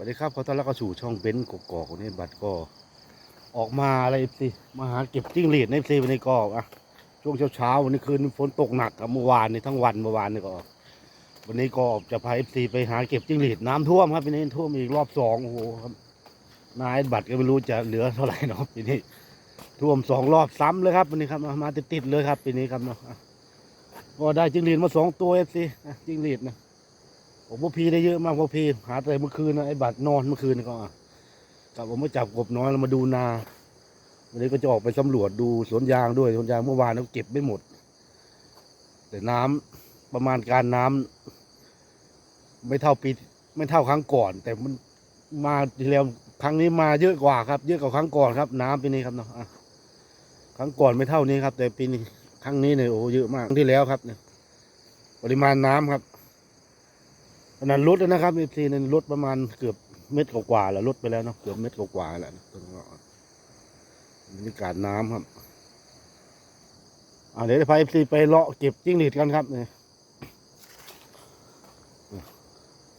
วัสดีครับขอต้อนรับเข้าสู่ช่องเบนซ์กอกนี่บัตรก็ออกมาอะไรสิมาหาเก็บจิ้งหรีดในซีวันนี้ก็อะช่วงเช้าเช้าๆวันนี้คืนฝนตกหนักครับเมื่อวานนี่ทั้งวันเมื่อวานนี่ก็ วันนี้ก็จะพาเอฟซีไปหาเก็บจิ้งหรีดน้ำท่วมครับปีนี้ท่วมอีกรอบสองโอ้โหครับนายบัตรก็ไม่รู้จะเหลือเท่าไหร่เนาะปีนี้ท่วมสองรอบซ้ำเลยครับวันนี้ครับมาติดๆเลยครับปีนี้ครับเนาะอะก็ได้จิ้งหรีดมาสองตัวเอฟซีจิ้งหรีดนะ ผมว่าพีได้เยอะมากพวกพีหาแต่เมื่อคืนนะไอ้บัตรนอนเมื่อคืนก็อะกับผมมาจับกบน้อยแล้วมาดูนาวันนี้ก็จะออกไปสำรวจดูสวนยางด้วยสวนยางเมื่อวานเราเก็บไม่หมด แต่น้ำประมาณการน้ำไม่เท่าปีไม่เท่าครั้งก่อน แต่มันมาทีแล้วครั้งนี้มาเยอะกว่าครับ เยอะกว่าครั้งก่อนครับ น้ำปีนี้ครับเนาะครั้งก่อนไม่เท่านี้ครับ แต่ปีนี้ครั้งนี้เนี่ยโอ้เยอะมากครั้งที่แล้วครับเนี่ยปริมาณน้ำครับ ขนาดลดแล้วนะครับเอฟซีนั้นลดประมาณเกือบเม็ดกว่าๆแล้วลดไปแล้วเนาะเกือบเม็ดกว่าๆแล้วนะตรงนี้บรรยากาศน้ำครับอ่าเดี๋ยวจะพาเอฟซีไปเลาะเก็บจิ้งหรีดกันครับเนี่ย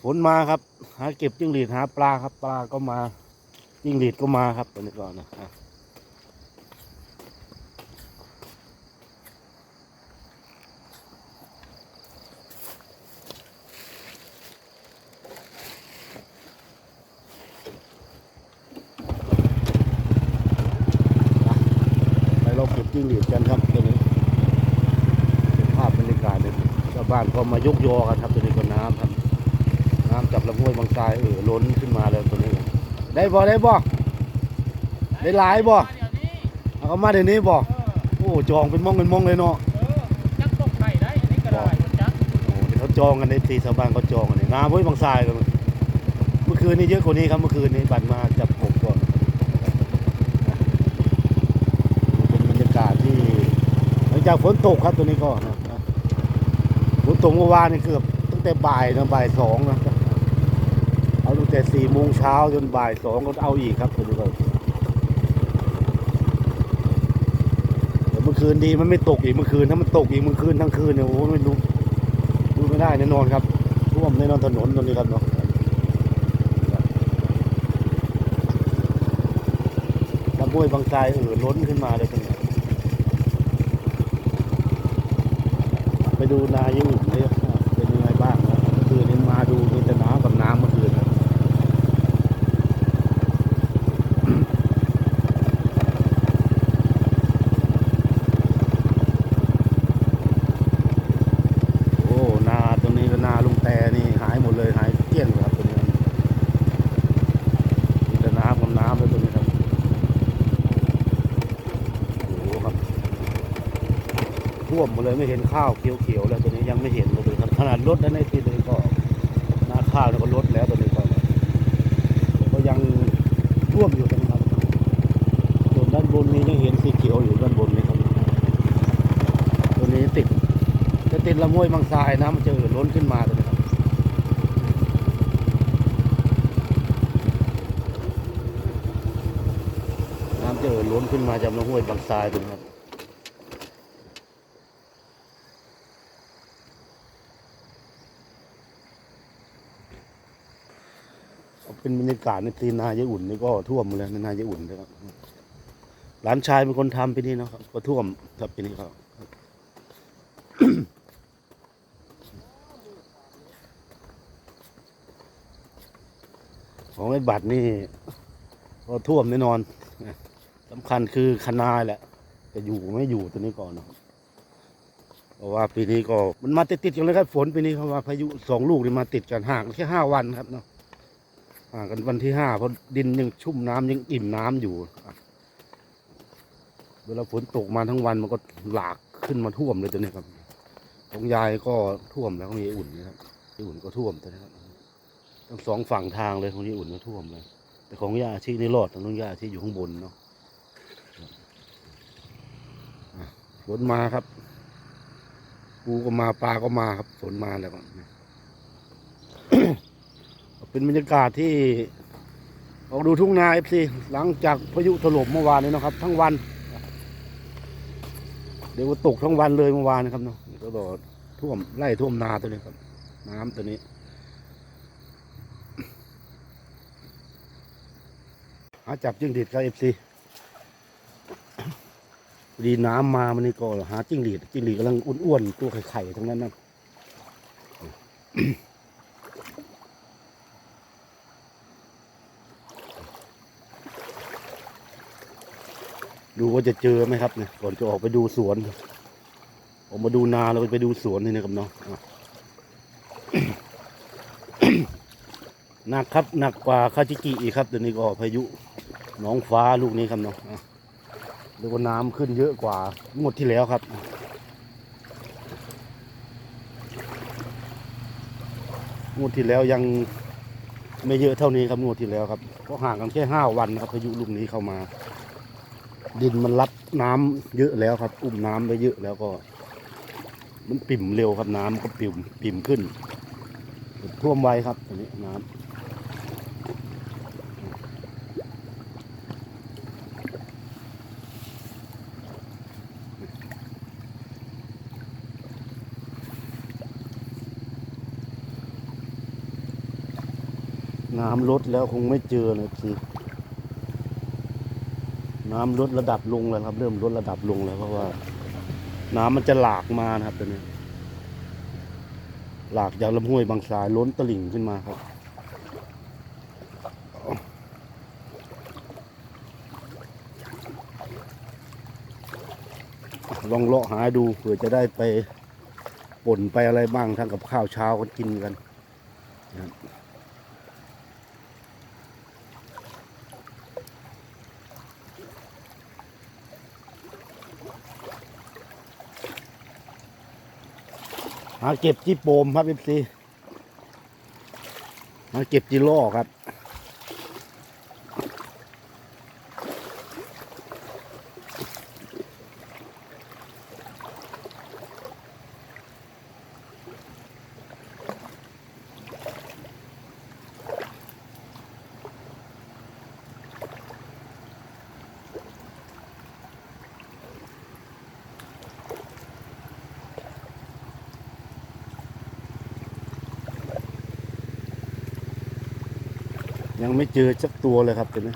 ฝนมาครับ หาเก็บจิ้งหรีดหาปลาครับ ปลาก็มาจิ้งหรีดก็มาครับตอนนี้ก่อนนะอะไปเราเก็บจิ้งหรีดกันครับตอนนี้ภาพบรรยากาศเนี่ยชาว บ้านก็มายกยอกันครับตอนนี้ก็น้ำครับ น้ำจากลำห้วยบางทรายเออล้นขึ้นมาแล้วตัวนี้ ได้บ่ได้บ่ได้หลายบ่เอาเข้ามาเดี๋ยวนี้บ่โอ้จองเป็นม่องเป็นม่องเลยเนาะจักตกไข่ได้อันนี้ก็ได้มันจักโอ้เดี๋ยวเขาจองกันในทีชาวบ้านเขาจองกันนี่น้ำห้วยบางทรายกันเมื่อคืนนี้เยอะกว่านี้ครับเมื่อคืนนี้บัตรมาจับกบก่อนเป็นบรรยากาศที่หลังจากฝนตกครับตัวนี้ก็นะนะฝน ตกเมื่อวานนี่เกือบตั้งแต่บ่ายนะบ่ายสองนะเอาตั้งแต่สี่โมงเช้าจนบ่ายสองก็เอาอีกครับคุณผู้ชมแต่เมื่อคืนดีมันไม่ตกอีกเมื่อคืนถ้ามันตกอีกเมื่อคืนทั้งคืนเนี่ยโอ้ไม่รู้ดูไม่ได้แน่นอนครับท่วมแน่นอนถนนตรงนี้ครับเนาะลำห้วยบางทรายเออล้นขึ้นมาเลยตรงนี้ไป ดูนายังอยู่เลยเป็นยังไงบ้างนะเมื่อคืนนี้มาดูมีแต่น้ำกับน้ำเมื่อคืนนะ โอ้ นาตรงนี้ก็นาลุงแต่นี่หายหมดเลยหายเกลี้ยงเลยครับตรงนี้มีแต่น้ำกับน้ำแล้วตรงนี้ครับ โอ้โหครับ ท่วมหมดเลยไม่เห็นข้าวเขียวๆแล้วตัวนี้ยังไม่เห็นเลยขนาดรถนั้นในที่นี้ก็นาข้าวแล้วก็ลดแล้วตัวนี้ก็ก็ยังท่วมอยู่นะครับส่วนด้านบนนี้ยังเห็นสีเขียวอยู่ด้านบนนี้ครับตัวนี้ติดจะติดลำห้วยบางทรายนะมันจะเอ่อล้นขึ้นมาเลยนะครับน้ำจะเอ่อล้นขึ้นมาจากลำห้วยบางทรายตรงนี้ครับ เป็นบรรยากาศในตีนายายอุ่นนี่ก็ท่วมหมดแล้วในนายายอุ่นนะครับหลานชายเป็นคนทำปีนี้นะครับ ก็ท่วมครับปีนี้ครับของไอ้บัตรนี่ก็ท่วมแน่นอนสำคัญคือคณาแหละจะอยู่ไม่อยู่ตัวนี้ก่อนนะครับเพราะว่าปีนี้ก็มันมาติดๆกันเลยครับฝนปีนี้เขาว่าพายุสองลูกนี่มาติดกันห่างแค่ห้าวันครับเนาะ ห่างกันวันที่ห้าเพราะดินยังชุ่มน้ำยังอิ่มน้ำอยู่ เวลาฝนตกมาทั้งวันมันก็หลากขึ้นมาท่วมเลยตัวนี้ครับของยายก็ท่วมแล้วของยายอุ่นนะครับยายอุ่นก็ท่วมตัวนี้ครับทั้งสองฝั่งทางเลยของนี่อุ่นก็ท่วมเลย แต่ของยาชีนี่รอดของน้องยาชีอยู่ข้างบนเนาะอะฝนมาครับปูก็มาปลาก็มาครับฝนมาแล้วก็ เป็นบรรยากาศที่ออกดูทุ่งนาเอฟซีหลังจากพายุถล่มเมื่อวานนี้นะครับ ทั้งวัน เดี๋ยวตกทั้งวันเลยเมื่อวานนะครับเนาะก็บอกท่วมไล่ท่วมนาตัวนี้ครับ น้ำตัวนี้ หาจับจิ้งหรีดครับเอฟซีดีน้ำมามันนี่ก็หาจิ้งหรีดจิ้งหรีดกำลังอ้วนๆตัวไข่ๆทั้งนั้นนะ ดูว่าจะเจอไหมครับเนี่ยก่อนจะออกไปดูสวนออกมาดูนาเราไปดูสวนนี่นะครับเนาะอะหนักครับหนักกว่าคาจิกิอีกครับเดี๋ยวนี้ก็พายุหนองฟ้าลูกนี้ครับเนาะอะเรียกว่าน้ำขึ้นเยอะกว่างวดที่แล้วครับ งวดที่แล้วยังไม่เยอะเท่านี้ครับงวดที่แล้วครับก็ห่างกันแค่ห้าวันครับพายุลูกนี้เข้ามา ดินมันรับน้ำเยอะแล้วครับ อุ้มน้ำไปเยอะแล้วก็ มันปิ่มเร็วครับน้ำก็ปิ่มปิ่มขึ้นท่วมไวครับตอนนี้น้ำน้ำลดแล้วคงไม่เจอเลยสิ น้ำลดระดับลงแล้วครับ เริ่มลดระดับลงแล้วเพราะว่า น้ำมันจะหลากมานะครับตอนนี้หลากจากลำห้วยบางสายล้นตลิ่งขึ้นมาครับลองเลาะหาดูเผื่อจะได้ไปป่นไปอะไรบ้างทั้งกับข้าวเช้ากันกินกันนะครับ มาเก็บจีโปมครับเอฟซีมาเก็บจีล่อครับ ยังไม่เจอสักตัวเลยครับตอนนี้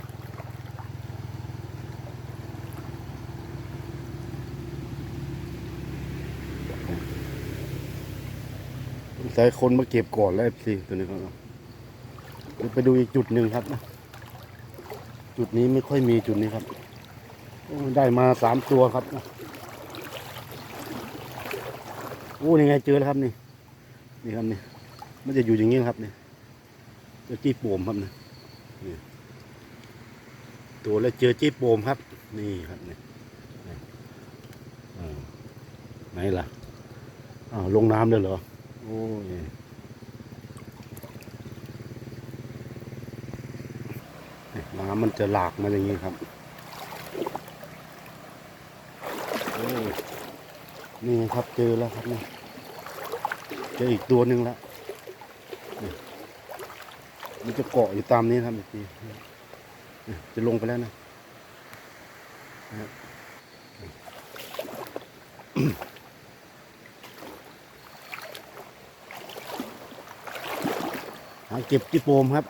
ใส่คนมาเก็บก่อนแล้วสิตัวนี้ครับไปดูอีกจุดหนึ่งครับนะจุดนี้ไม่ค่อยมีจุดนี้ครับ ได้มาสามตัวครับโอ้นี่ไงเจอแล้วครับนี่ นี่ครับนี่ มันจะอยู่อย่างนี้ครับนี่จอจี้ป่มครับนี่ ตัวแล้วเจอจี้โปมครับ นี่ครับนี่นี่อ่าไหนล่ะอ้าวลงน้ำเลยเหรอ โอ้ยนี่น้ำมันจะหลากมาอย่างนี้ครับนี่ครับเจอแล้วครับนี่เจออีกตัวหนึ่งแล้ว มันจะเกาะอยู่ตามนี้ครับอีกทีจะลงไปแล้วนะหาเก็บจิโปมครับ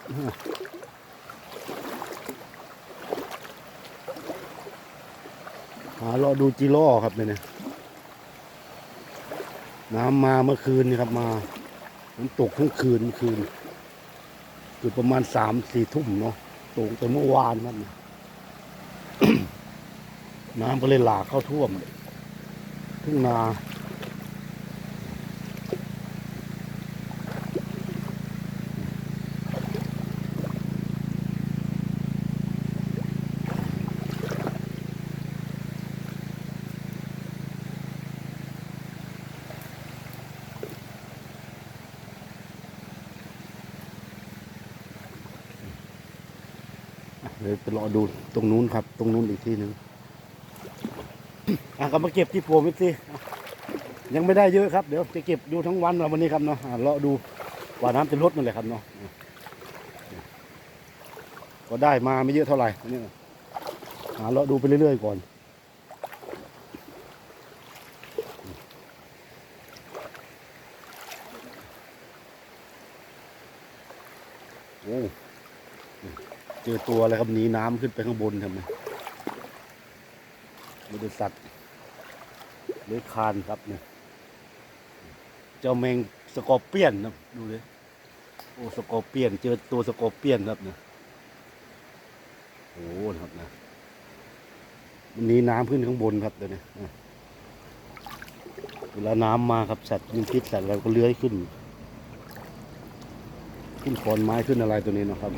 หารอดูจิล่อครับเนี่ยน้ำมาเมื่อคืนนี่ครับมา มันตกทั้งคืนเมื่อคืน คือประมาณสามสี่ทุ่มเนาะตกแต่เมื่อวานครับน้ำก็เลยหลากเข้าท่วมทุ่งนา เดี๋ยวไปรอดูตรงนู้นครับ ตรงนู้นอีกที่หนึ่งอะก็มาเก็บที่โฟมิสิยังไม่ได้เยอะครับ เดี๋ยวจะเก็บดูทั้งวันวันนี้ครับเนาะอะรอดูว่าน้ำจะลดนั่นแหละครับเนาะก็ได้มาไม่เยอะเท่าไหร่นี่หารอดูไปเรื่อยๆก่อนโอ้ เจอตัวอะไรครับหนีน้ำขึ้นไปข้างบนทำไมบริษัทเลื้อยคานครับเนี่ยเจ้าแมงสกอร์เปียนนะดูเลยโอ้สกอร์เปียน เจอตัวสกอร์เปียนครับเนี่ยโอ้นะครับนะมันหนีน้ำขึ้นข้างบนครับเดี๋ยวนี้เวลาน้ำมาครับสัตว์มีพิษสัตว์อะไรก็เลื้อยขึ้น ขึ้นขอนไม้ขึ้นอะไรตัวนี้นะครับ